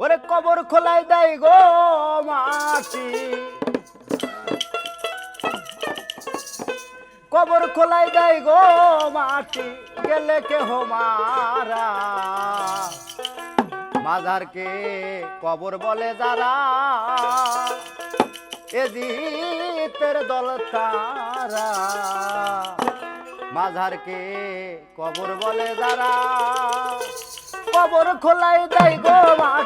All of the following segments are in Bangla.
ওরে কবর খোলাই দেয় গো মাটি। কবর খোলাই দেয় গো মাটি, গেলে কেহ মারা। মাজারকে কবর বলে যারা, এ জিতের দল তারা। মাঝারকে কবর বলে যারা, কবর খোলাই দেয় গো মাটি।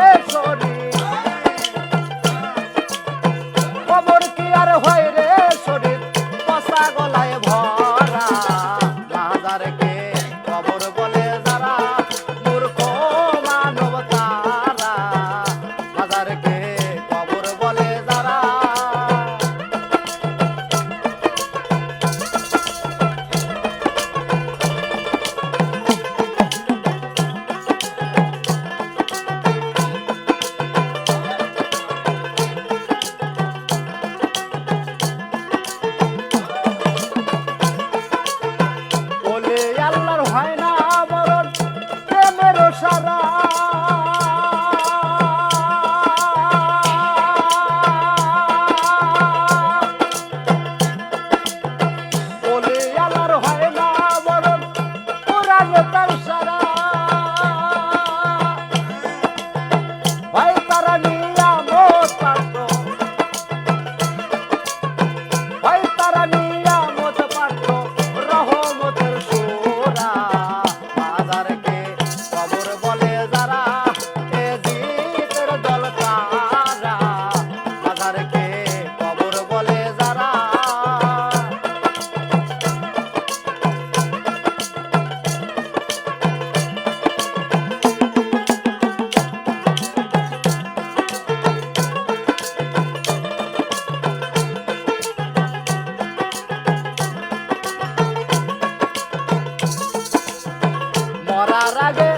মরার আগে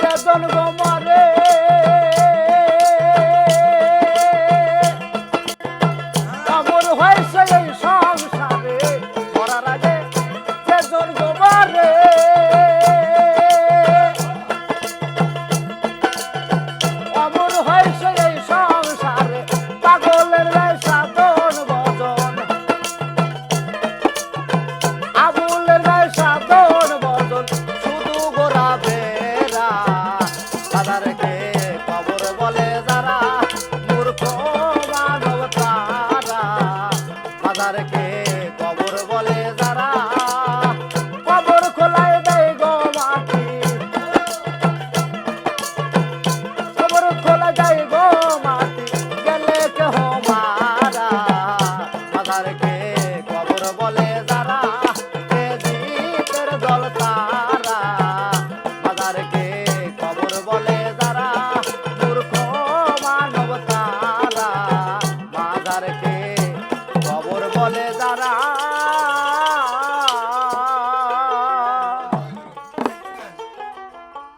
সেজন গো মরে। হয়েছে